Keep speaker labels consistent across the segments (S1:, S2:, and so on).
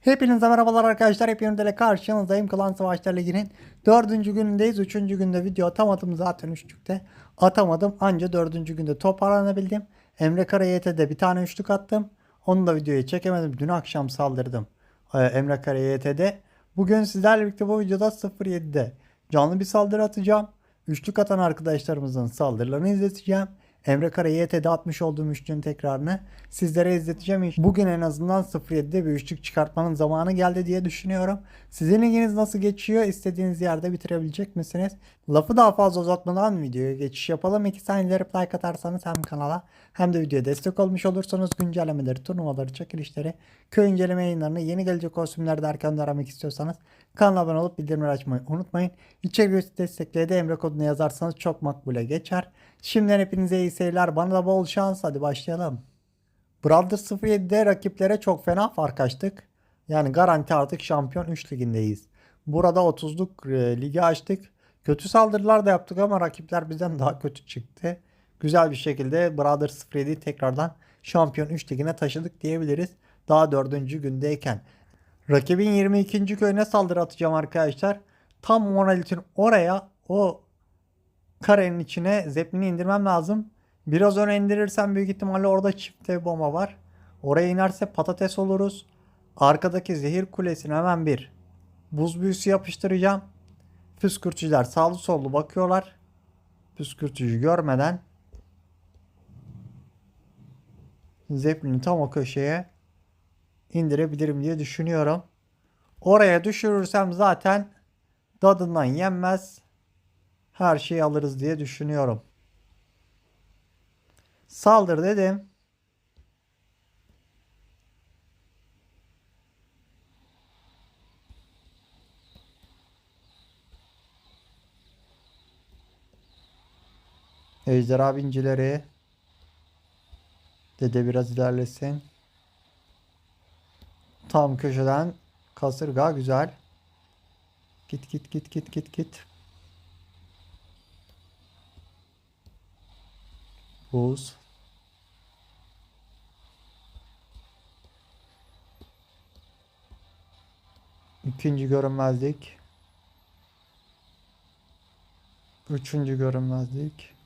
S1: Hepinize merhabalar arkadaşlar. Hep yönüyle karşınızdayım. Klan Savaşlar Ligi'nin dördüncü günündeyiz. Üçüncü günde video atamadım zaten üçlükte. Atamadım. Anca dördüncü günde toparlanabildim. Emre Karayet'e bir tane üçlük attım. Onu da videoya çekemedim. Dün akşam saldırdım. Ee, Emre Karayet'e Bugün sizlerle birlikte bu videoda 07'de canlı bir saldırı atacağım. Üçlük atan arkadaşlarımızın saldırılarını izleteceğim. Emre Kara YT'de atmış olduğum üçlünün tekrarını sizlere izleteceğim. Bugün en azından 07'de bir üçlük çıkartmanın zamanı geldi diye düşünüyorum. Sizin liginiz nasıl geçiyor? İstediğiniz yerde bitirebilecek misiniz? Lafı daha fazla uzatmadan videoya geçiş yapalım. İki saniyeleri like atarsanız hem kanala hem de videoya destek olmuş olursanız güncellemeleri, turnuvaları, çekilişleri, köy inceleme yayınlarını, yeni gelecek kostümleri derken aramak istiyorsanız kanala abone olup bildirimleri açmayı unutmayın. İçerik destekleri de Emre kodunu yazarsanız çok makbule geçer. Şimdiden hepinize iyi seyirler. Bana da bol şans. Hadi başlayalım. Brothers 07'de rakiplere çok fena fark açtık. Yani garanti artık şampiyon 3 ligindeyiz. Burada 30'luk e, ligi açtık. Kötü saldırılar da yaptık ama rakipler bizden daha kötü çıktı. Güzel bir şekilde Brothers 07'yi tekrardan şampiyon 3 ligine taşıdık diyebiliriz. Daha 4. gündeyken. Rakibin 22. köyüne saldırı atacağım arkadaşlar. Tam monolitin oraya o karenin içine zeplini indirmem lazım. Biraz öne indirirsem büyük ihtimalle orada çift dev bomba var. Oraya inerse patates oluruz. Arkadaki zehir kulesine hemen bir buz büyüsü yapıştıracağım. Püskürtücüler sağlı sollu bakıyorlar. Püskürtücü görmeden Zeppelin'i tam o köşeye indirebilirim diye düşünüyorum. Oraya düşürürsem zaten dadından yenmez. Her şeyi alırız diye düşünüyorum. Saldır dedim. Ejderha bincileri. Dede biraz ilerlesin. Tam köşeden kasırga güzel. Git git git git git git. Buz. İkinci görünmezlik. Üçüncü görünmezlik.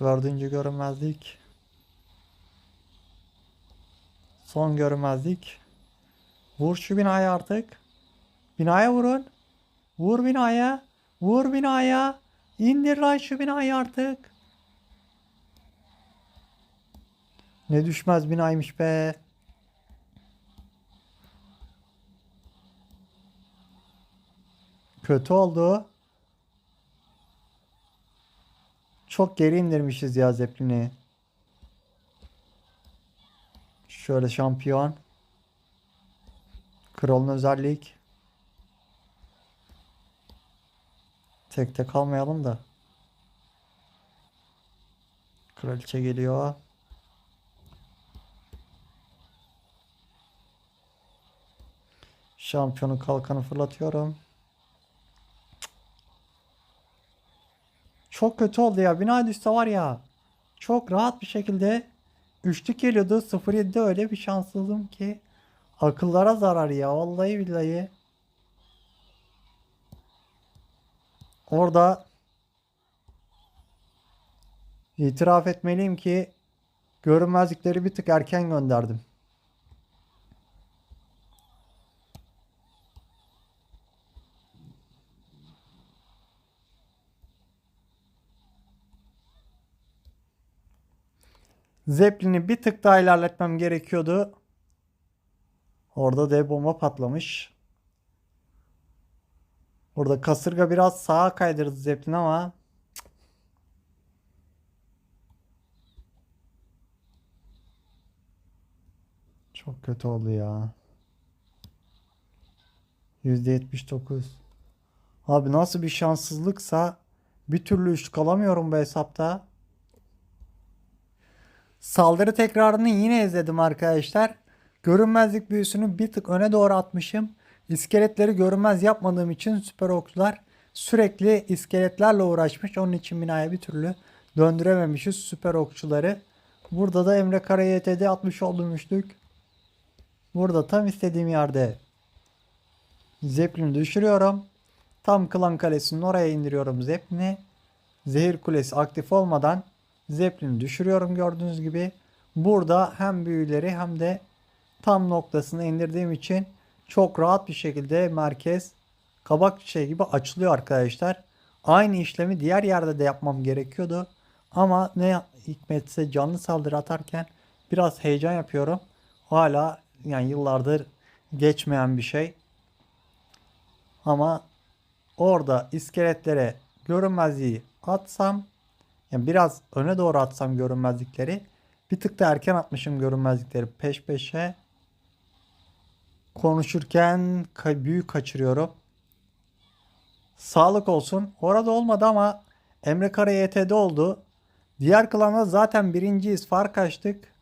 S1: Dördüncü görünmezlik. Son görünmezlik. Vur şu binaya artık. Binaya vurun. Vur binaya. Vur binaya. İndir lan şu binayı artık. Ne düşmez binaymış be. Kötü oldu. Çok geri indirmişiz ya Zeppelin'i. Şöyle şampiyon. Kralın özellik. Tek tek almayalım da. Kraliçe geliyor. Şampiyonun kalkanı fırlatıyorum. Çok kötü oldu ya. Bina düşse var ya. Çok rahat bir şekilde üçlük geliyordu. 0-7'de öyle bir şanssızım ki. Akıllara zarar ya. Vallahi billahi. Orada itiraf etmeliyim ki görünmezlikleri bir tık erken gönderdim. Zeppelin'i bir tık daha ilerletmem gerekiyordu. Orada dev bomba patlamış. Burada kasırga biraz sağa kaydırdı Zeppelin ama çok kötü oldu ya. %79. Abi nasıl bir şanssızlıksa bir türlü üçlük alamıyorum bu hesapta. Saldırı tekrarını yine izledim arkadaşlar. Görünmezlik büyüsünü bir tık öne doğru atmışım. İskeletleri görünmez yapmadığım için süper okçular sürekli iskeletlerle uğraşmış. Onun için binaya bir türlü döndürememişiz süper okçuları. Burada da Emre Kara YT'de atmış olduğum üçlük Burada tam istediğim yerde Zeppelin'i düşürüyorum. Tam Klan Kalesi'nin oraya indiriyorum Zeppelin'i. Zehir Kulesi aktif olmadan Zeppelin'i düşürüyorum gördüğünüz gibi. Burada hem büyüleri hem de tam noktasını indirdiğim için çok rahat bir şekilde merkez kabak çiçeği gibi açılıyor arkadaşlar. Aynı işlemi diğer yerde de yapmam gerekiyordu. Ama ne hikmetse canlı saldırı atarken biraz heyecan yapıyorum. Hala yani yıllardır geçmeyen bir şey. Ama orada iskeletlere görünmezliği atsam yani biraz öne doğru atsam görünmezlikleri bir tık da erken atmışım görünmezlikleri peş peşe konuşurken büyük kaçırıyorum. Sağlık olsun. Orada olmadı ama Emre Kara YT'de oldu. Diğer klanda zaten birinciyiz. Fark açtık.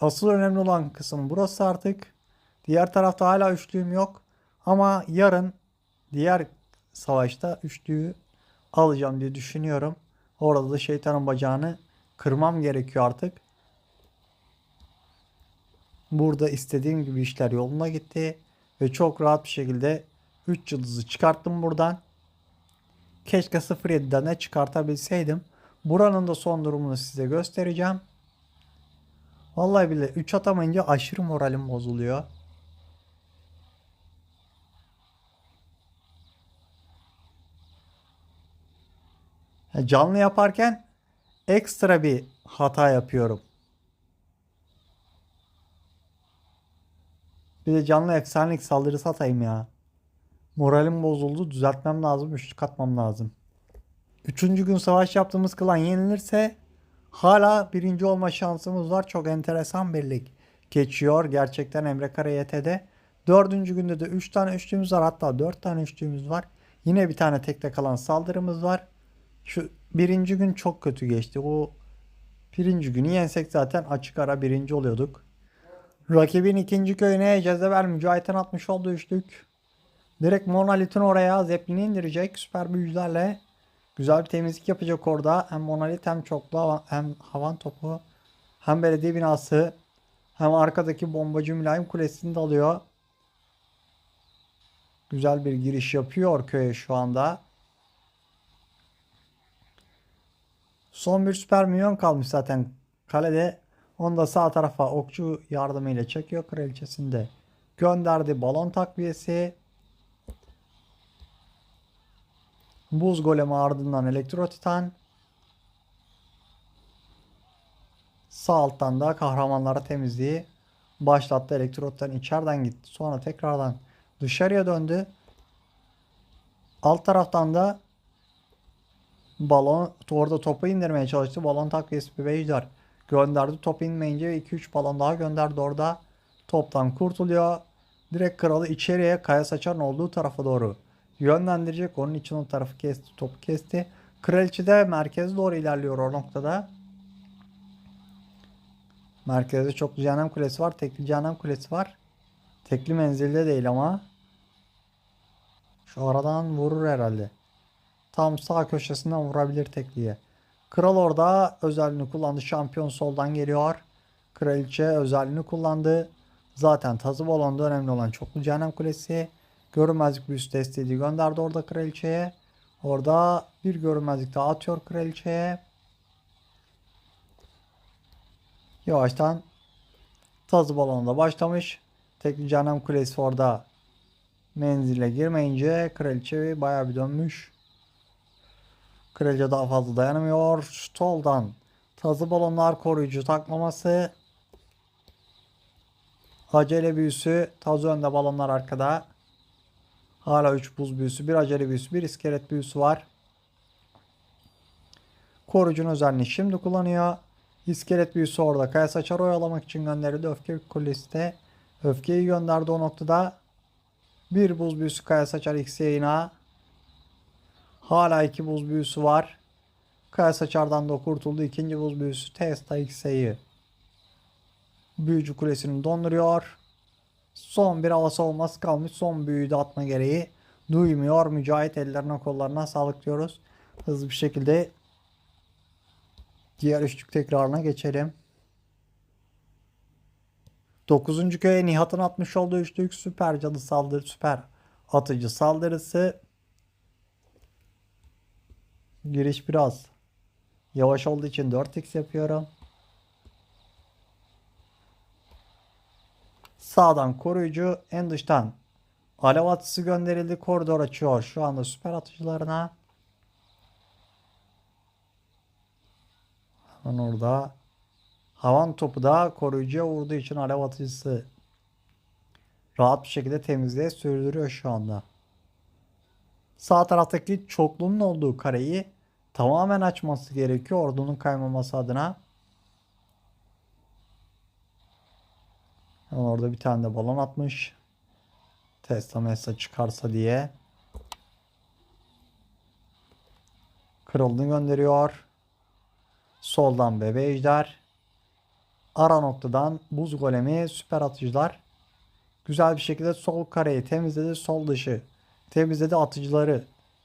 S1: Asıl önemli olan kısım burası artık. Diğer tarafta hala üçlüğüm yok. Ama yarın diğer savaşta üçlüğü alacağım diye düşünüyorum. Orada da şeytanın bacağını kırmam gerekiyor artık. Burada istediğim gibi işler yoluna gitti. Ve çok rahat bir şekilde 3 yıldızı çıkarttım buradan. Keşke 07'den de çıkartabilseydim. Buranın da son durumunu size göstereceğim. Vallahi bile 3 atamayınca aşırı moralim bozuluyor. Canlı yaparken ekstra bir hata yapıyorum. Bir de canlı efsanelik saldırısı atayım ya. Moralim bozuldu. Düzeltmem lazım. Üçlük atmam lazım. Üçüncü gün savaş yaptığımız klan yenilirse hala birinci olma şansımız var. Çok enteresan bir lig geçiyor. Gerçekten Emre Kara YT'de. Dördüncü günde de 3 tane üçlüğümüz var. Hatta 4 tane üçlüğümüz var. Yine bir tane tekte kalan saldırımız var. Şu birinci gün çok kötü geçti. O birinci günü yensek zaten açık ara birinci oluyorduk. Rakibin ikinci köyüne Cezebel Mücahit'in atmış olduğu üçlük. Direkt Monolith'in oraya Zeppelin'i indirecek süper büyücülerle. Güzel bir temizlik yapacak orada. Hem Monolith hem çoklu hem havan topu hem belediye binası hem arkadaki bombacı mülayim kulesini de alıyor. Güzel bir giriş yapıyor köye şu anda. Son bir süper milyon kalmış zaten kalede. Onu da sağ tarafa okçu yardımıyla çekiyor kraliçesinde. Gönderdi balon takviyesi. Buz golemi ardından elektro titan. Sağ alttan da kahramanlara temizliği başlattı. Elektro titan içeriden gitti. Sonra tekrardan dışarıya döndü. Alt taraftan da balon orada topu indirmeye çalıştı. Balon takviyesi bir beyler gönderdi. Top inmeyince 2-3 balon daha gönderdi orada. Toptan kurtuluyor. Direkt kralı içeriye Kaya Saçar'ın olduğu tarafa doğru yönlendirecek. Onun için o tarafı kesti. Topu kesti. Kraliçe de merkeze doğru ilerliyor o noktada. Merkezde çoklu cehennem kulesi var. Tekli cehennem kulesi var. Tekli menzilde değil ama. Şu aradan vurur herhalde. Tam sağ köşesinden vurabilir tekliye. Kral orada özelliğini kullandı. Şampiyon soldan geliyor. Kraliçe özelliğini kullandı. Zaten tazı balonda önemli olan çoklu cehennem kulesi. Görünmezlik büyüsü desteği gönderdi orada kraliçeye. Orada bir görünmezlik daha atıyor kraliçeye. Yavaştan tazı balonda başlamış. Tekli cehennem kulesi orada menzile girmeyince kraliçe bayağı bir dönmüş. Kraliçe daha fazla dayanamıyor. Soldan tazı balonlar koruyucu taklaması. Acele büyüsü. Tazı önde balonlar arkada. Hala 3 buz büyüsü. Bir acele büyüsü. Bir iskelet büyüsü var. Koruyucunun özelliğini şimdi kullanıyor. İskelet büyüsü orada. Kaya saçar oyalamak için gönderildi. Öfke kulesi de öfkeyi gönderdi o noktada. Bir buz büyüsü kaya saçar X yayına. Hala iki buz büyüsü var. Kaya saçardan da kurtuldu. İkinci buz büyüsü Testa X'yi büyücü kulesini donduruyor. Son bir hava savunması kalmış. Son büyüyü de atma gereği duymuyor. Mücahit ellerine kollarına sağlık diyoruz. Hızlı bir şekilde diğer üçlük tekrarına geçelim. 9. köye Nihat'ın atmış olduğu üçlük süper cadı saldırı süper atıcı saldırısı. Giriş biraz yavaş olduğu için 4x yapıyorum. Sağdan koruyucu en dıştan alev atısı gönderildi. Koridor açıyor şu anda süper atıcılarına. Hemen orada havan topu da koruyucuya vurduğu için alev atıcısı rahat bir şekilde temizliğe sürdürüyor şu anda. Sağ taraftaki çokluğunun olduğu kareyi tamamen açması gerekiyor ordunun kaymaması adına. Hemen orada bir tane de balon atmış. Tesla Mesla çıkarsa diye. Kırıldığını gönderiyor. Soldan bebe ejder. Ara noktadan buz golemi süper atıcılar. Güzel bir şekilde sol kareyi temizledi. Sol dışı temizledi atıcıları.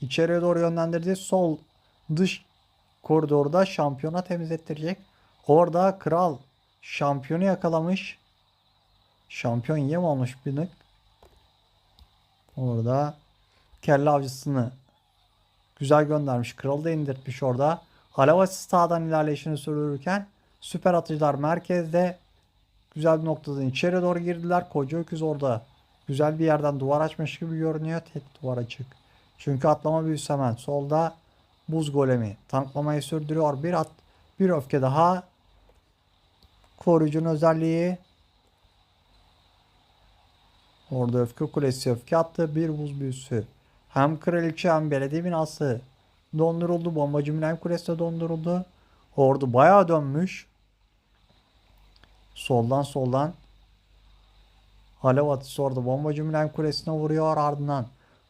S1: içeriye doğru yönlendirdi. Sol dış koridorda şampiyona temizlettirecek. Orada kral şampiyonu yakalamış. Şampiyon yem olmuş bir. Orada kelle avcısını güzel göndermiş. Kralı da indirtmiş orada. Halavası sağdan ilerleyişini sürdürürken süper atıcılar merkezde güzel bir noktadan içeri doğru girdiler. Koca öküz orada güzel bir yerden duvar açmış gibi görünüyor. Tek duvar açık. Çünkü atlama büyüsü hemen solda buz golemi tanklamayı sürdürüyor. Bir at bir öfke daha koruyucunun özelliği Orada öfke kulesi öfke attı. Bir buz büyüsü. Hem kraliçe hem belediye binası donduruldu. Bombacı Mülayim Kulesi de donduruldu. Ordu bayağı dönmüş. Soldan soldan. Alev atısı orada bombacı Mülayim Kulesi'ne vuruyor ardından.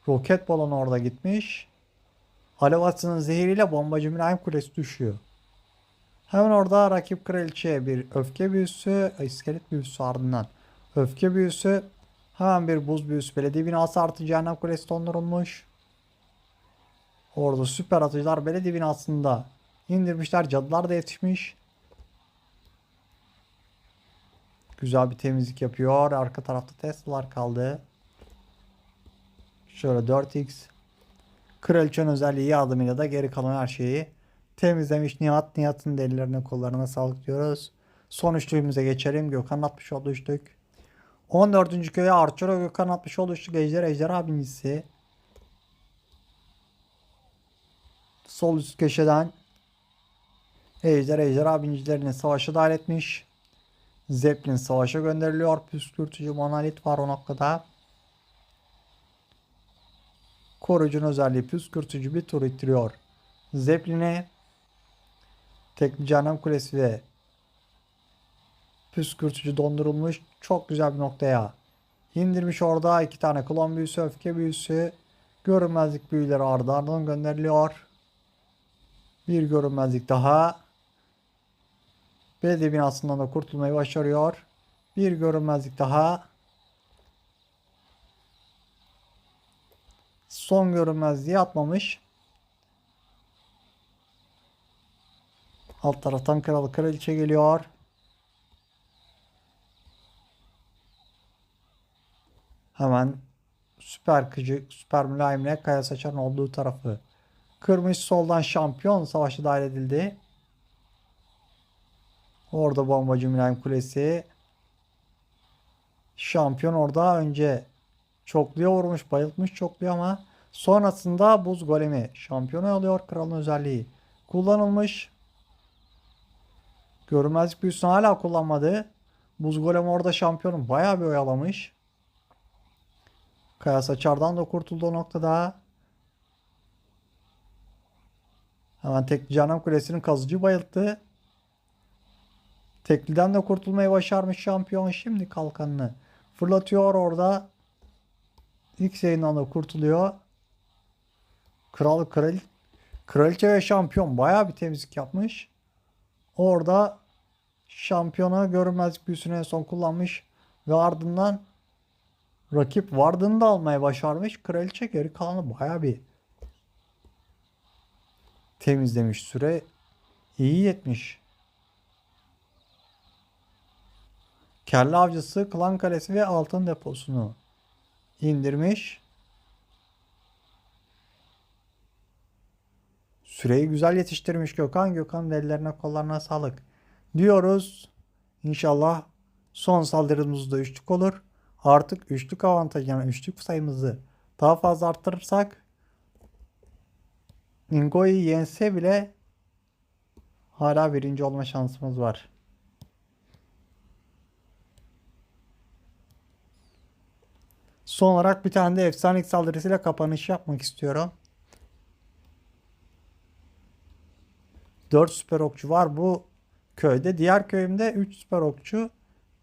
S1: Roket balonu orada gitmiş. Alev atısının zehiriyle bombacı Mülayim Kulesi düşüyor. Hemen orada rakip kraliçeye bir öfke büyüsü, iskelet büyüsü ardından. Öfke büyüsü Hemen bir buz büyüsü belediye binası artı cehennem kulesi dondurulmuş. Orada süper atıcılar belediye binasında indirmişler. Cadılar da yetişmiş. Güzel bir temizlik yapıyor. Arka tarafta Tesla'lar kaldı. Şöyle 4x. Kraliçenin özelliği yardımıyla da geri kalan her şeyi temizlemiş. Nihat Nihat'ın da ellerine kollarına sağlık diyoruz. Son üçlüğümüze geçelim. Gökhan atmış olduğu üçlük. 14. köye Arçero Gökhan atmış oluştu. Ejder Ejderha binicisi. Sol üst köşeden Ejder Ejderha binicilerini savaşa dahil etmiş. Zeppelin savaşa gönderiliyor. Püskürtücü monolit var o noktada. Koruyucunun özelliği püskürtücü bir tur ittiriyor. Zeppelin'e Tekli Cehennem Kulesi ve püskürtücü dondurulmuş çok güzel bir noktaya indirmiş orada iki tane klon büyüsü öfke büyüsü görünmezlik büyüleri ardı ardından gönderiliyor bir görünmezlik daha belediye binasından da kurtulmayı başarıyor bir görünmezlik daha son görünmezliği atmamış alt taraftan kralı kraliçe geliyor Hemen süper kıcı, süper mülayimle Kaya Saçar'ın olduğu tarafı kırmış. Soldan şampiyon savaşı dahil edildi. Orada bombacı mülayim kulesi. Şampiyon orada önce çokluya vurmuş, bayıltmış çokluya ama sonrasında buz golemi şampiyonu alıyor. Kralın özelliği kullanılmış. Görünmezlik büyüsünü hala kullanmadı. Buz golemi orada şampiyonu bayağı bir oyalamış. Kaya Saçar'dan da kurtuldu o noktada. Hemen tekli Canan Kulesi'nin kazıcı bayılttı. Tekliden de kurtulmayı başarmış şampiyon. Şimdi kalkanını fırlatıyor orada. İlk yayından da kurtuluyor. Kral, kral, kraliçe ve şampiyon baya bir temizlik yapmış. Orada şampiyona görünmezlik büyüsünü en son kullanmış. Ve ardından rakip vardığını da almaya başarmış. Kraliçe geri kalanı baya bir temizlemiş süre iyi yetmiş. Kelle avcısı, klan kalesi ve altın deposunu indirmiş. Süreyi güzel yetiştirmiş Gökhan. Gökhan ellerine kollarına sağlık. Diyoruz. İnşallah son saldırımızda üçlük olur. Artık üçlük avantajı yani üçlük sayımızı daha fazla arttırırsak Ingo'yu yense bile hala birinci olma şansımız var. Son olarak bir tane de efsanelik saldırısıyla kapanış yapmak istiyorum. 4 süper okçu var bu köyde. Diğer köyümde 3 süper okçu.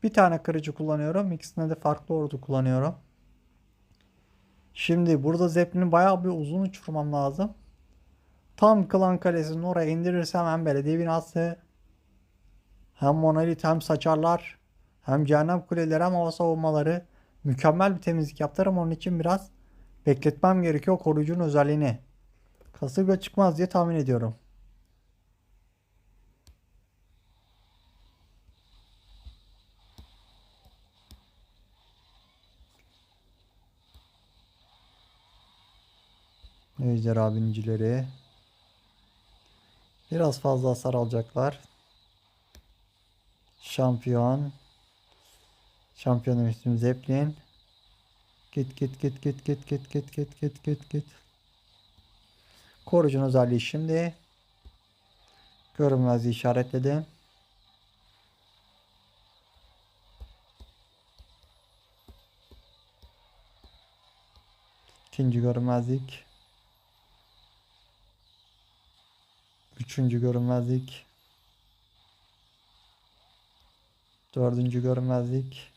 S1: Bir tane kırıcı kullanıyorum. İkisine de farklı ordu kullanıyorum. Şimdi burada zeplini bayağı bir uzun uçurmam lazım. Tam klan kalesinin oraya indirirsem hem belediye binası hem monolit hem saçarlar hem cehennem kuleleri hem hava savunmaları mükemmel bir temizlik yaptırırım. Onun için biraz bekletmem gerekiyor koruyucunun özelliğini. Kasırga çıkmaz diye tahmin ediyorum. Ejderha binicileri. Biraz fazla hasar alacaklar. Şampiyon. Şampiyon demiştim Zeppelin. Git git git git git git git git git git git. Koruyucunun özelliği şimdi. Görünmezliği işaretledim. İkinci görünmezlik. Üçüncü görünmezlik. Dördüncü görünmezlik.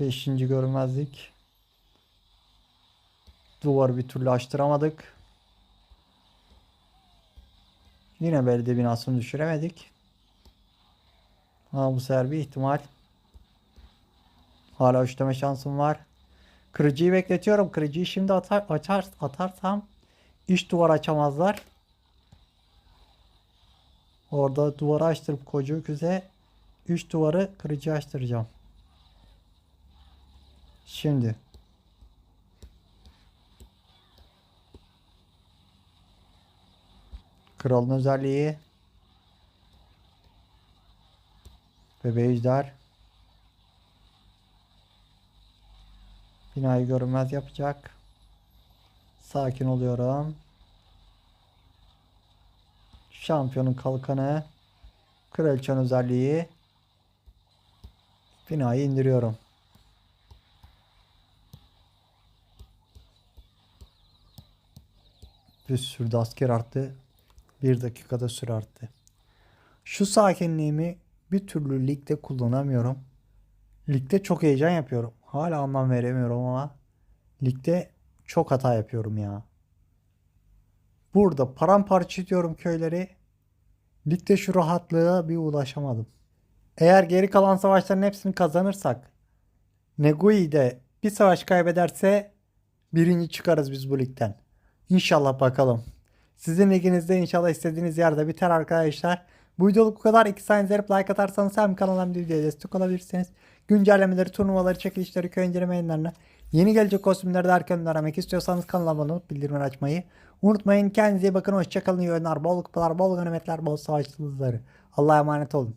S1: Beşinci görünmezlik. Duvarı bir türlü açtıramadık. Yine belediye binasını düşüremedik. Ama bu sefer bir ihtimal. Hala üçleme şansım var. Kırıcıyı bekletiyorum. Kırıcıyı şimdi atar, açar, atarsam iç duvar açamazlar. Orada duvarı açtırıp koca öküze 3 duvarı kırıcı açtıracağım. Şimdi. Kralın özelliği. Bebe ejder. Binayı görünmez yapacak. Sakin oluyorum. Şampiyonun kalkanı. Kraliçenin özelliği. Binayı indiriyorum. Bir sürü de asker arttı. Bir dakikada süre arttı. Şu sakinliğimi bir türlü ligde kullanamıyorum. Ligde çok heyecan yapıyorum. Hala anlam veremiyorum ama ligde çok hata yapıyorum ya. Burada paramparça ediyorum köyleri. Ligde şu rahatlığa bir ulaşamadım. Eğer geri kalan savaşların hepsini kazanırsak Negui de bir savaş kaybederse birinci çıkarız biz bu ligden. İnşallah bakalım. Sizin liginizde inşallah istediğiniz yerde biter arkadaşlar. Bu videoluk bu kadar. İki saniye izleyip like atarsanız hem kanala hem de videoya destek olabilirsiniz. Güncellemeleri, turnuvaları, çekilişleri, köy inceleme yayınlarına, yeni gelecek kostümleri de erken aramak istiyorsanız kanala abone olup bildirimleri açmayı unutmayın. Kendinize iyi bakın. Hoşçakalın. İyi oyunlar, bol kupalar, bol ganimetler, bol savaş. Allah'a emanet olun.